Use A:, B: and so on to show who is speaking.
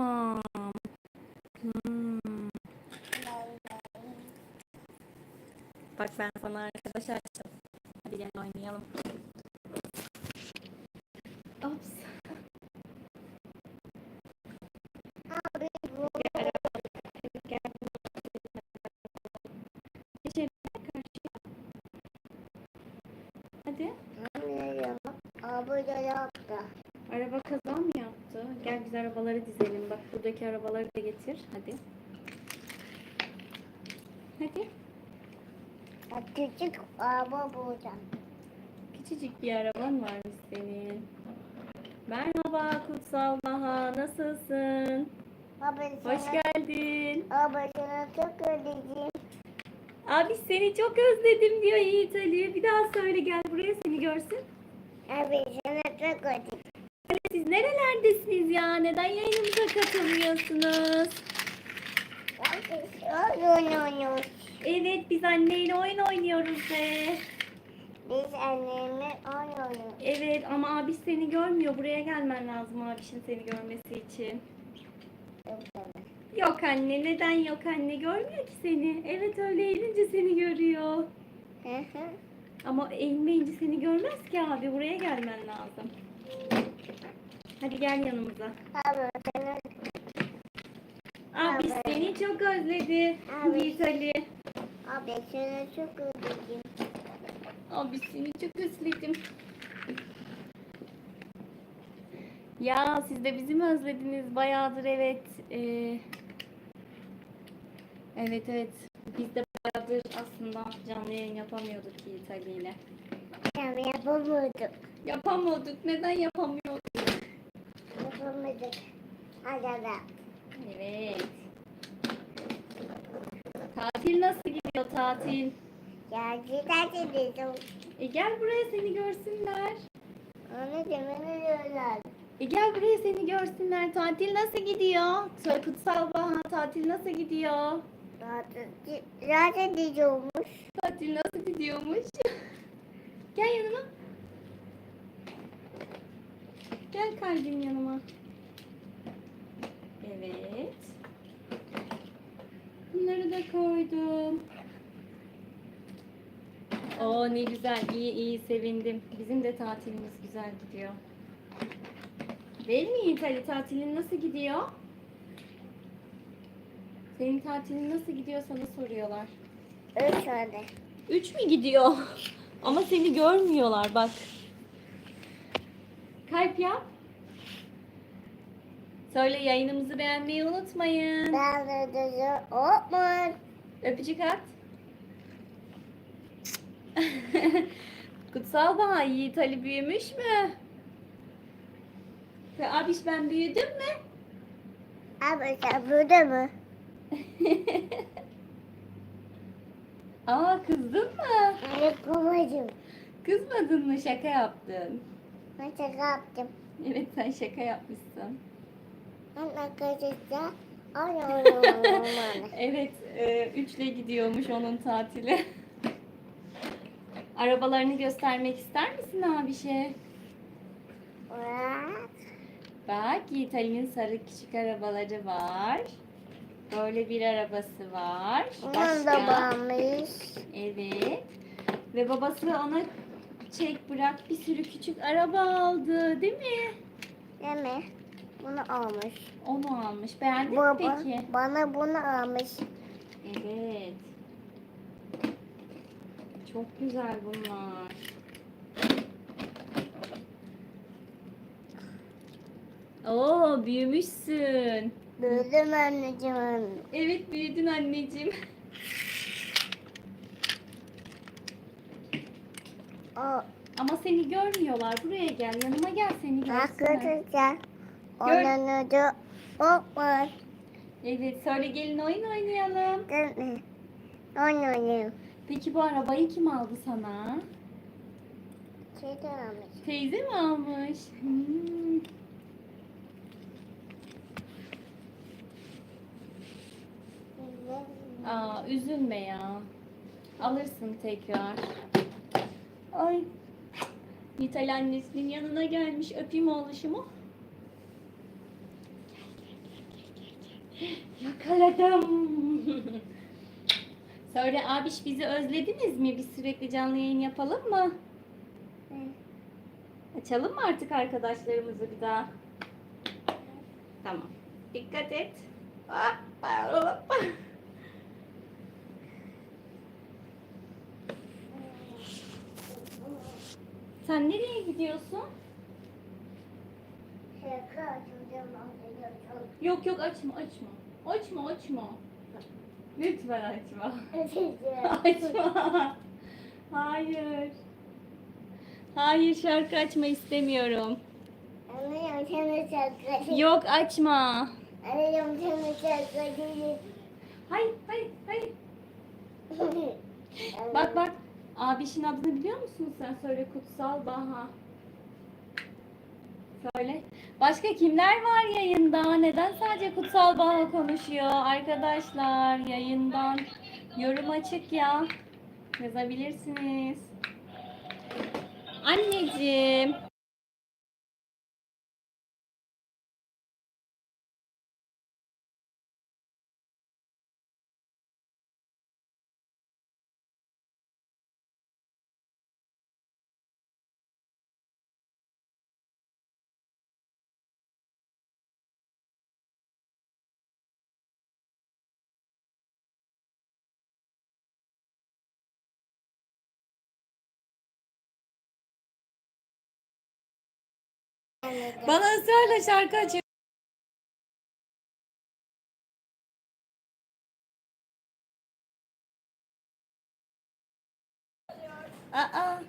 A: Tamam. Hmm. Bak ben sana arkadaş açtım. Hadi gel oynayalım. Ops.
B: Abi bu
A: Gel. Gel. İçeri karşı. Hadi.
B: anlıyorum. Abi de yaptı.
A: Araba kaza mı yaptı? Gel biz arabaları dizelim. Bak buradaki arabaları da getir. Hadi. Hadi.
B: Küçük araba burada.
A: Küçücük bir araban varmış senin. Merhaba Kutsal Baha. Nasılsın? Hoş
B: sana,
A: geldin.
B: abi sana çok özledim.
A: Abi seni çok özledim diyor Yiğit Ali. Bir daha söyle gel buraya seni görsün.
B: Abi sana çok özledim.
A: Nerelerdesiniz ya? Neden yayınımıza katılmıyorsunuz?
B: Oyun oynuyoruz.
A: Evet biz anneyle oyun oynuyoruz be.
B: Biz annemle oyun oynuyoruz.
A: Evet ama abi seni görmüyor. Buraya gelmen lazım abişin seni görmesi için. Yok anne neden yok anne görmüyor ki seni. Evet öyle eğilince seni görüyor. Ama eğilmeyince seni görmez ki abi. Buraya gelmen lazım. Hadi gel yanımıza.
B: Abi sana
A: Abi seni çok özledi.
B: Evet.
A: Yiğit Ali.
B: abi sana çok özledim.
A: Abi seni çok özledim. Ya siz de bizi mi özlediniz? Bayağıdır evet. Ee, evet evet. Biz de bayağıdır aslında canlı yayın yapamıyorduk Yiğit Ali ile.
B: Abi yapamadık.
A: Yapamadık. Neden yapamıyorduk?
B: Yapamadık. Acaba.
A: Evet. Tatil nasıl gidiyor tatil?
B: Ya giderse dedim.
A: E gel buraya seni görsünler.
B: Onu demeni diyorlar.
A: E gel buraya seni görsünler. Tatil nasıl gidiyor? Söyle Kutsal Baha tatil nasıl gidiyor?
B: Zaten, zaten diyormuş.
A: Tatil nasıl gidiyormuş? gel yanıma. Gel kalbim yanıma. Evet. Bunları da koydum. Oo ne güzel. iyi iyi sevindim. Bizim de tatilimiz güzel gidiyor. Değil mi Ali? Tatilin nasıl gidiyor? Senin tatilin nasıl gidiyor sana soruyorlar.
B: Üç tane.
A: Üç mü gidiyor? Ama seni görmüyorlar bak. Kalp yap. Söyle yayınımızı beğenmeyi unutmayın.
B: Ben de diyor. Olmaz.
A: Öpücük at. Kutsal Baha Yiğit Ali büyümüş mü? Ve abiş ben büyüdüm mü?
B: Abi sen burada mı?
A: Aa kızdın mı?
B: Evet babacığım.
A: Kızmadın mı? Şaka yaptın.
B: Ben şaka yaptım.
A: Evet sen şaka yapmışsın.
B: Ben arkadaşlar oyun oynuyorum.
A: Evet, e, üçle gidiyormuş onun tatili. Arabalarını göstermek ister misin abişe?
B: Bak.
A: Bak, Yiğit Ali'nin sarı küçük arabaları var. Böyle bir arabası var.
B: Bunun da varmış.
A: Evet. Ve babası ona çek bırak bir sürü küçük araba aldı, değil mi?
B: Değil mi? Bunu almış.
A: Onu almış. Beğendin mi
B: Baba
A: peki?
B: bana bunu almış.
A: Evet. Çok güzel bunlar. Oo büyümüşsün.
B: Büyüdüm anneciğim.
A: Evet büyüdün anneciğim.
B: O
A: Ama seni görmüyorlar. Buraya gel. Yanıma gel seni görsünler.
B: arkadaşlar onun adı olmaz.
A: Evet söyle gelin oyun oynayalım.
B: Mi? Oyun oynuyorum.
A: Peki bu arabayı kim aldı sana?
B: Şeyden almış.
A: Teyze mi almış? Hmm. Aa üzülme ya. Alırsın tekrar. Ay. Nital annesinin yanına gelmiş. Öpeyim oğluşumu. Gel, gel, gel, Yakaladım. Söyle abiş bizi özlediniz mi? Biz sürekli canlı yayın yapalım mı? Açalım mı artık arkadaşlarımızı bir daha? Tamam. Dikkat et. Hoppa, hoppa. Sen nereye gidiyorsun? Yok yok açma açma. Açma açma. Lütfen açma. Açma. Hayır. Hayır şarkı açma istemiyorum. Yok açma. Hayır hayır hayır. Bak bak. Abişin adını biliyor musun sen? Söyle Kutsal Baha. Söyle. Başka kimler var yayında? Neden sadece Kutsal Baha konuşuyor? Arkadaşlar yayından yorum açık ya. Yazabilirsiniz. Anneciğim. Bana ısrarla şarkı açıyor. Aa,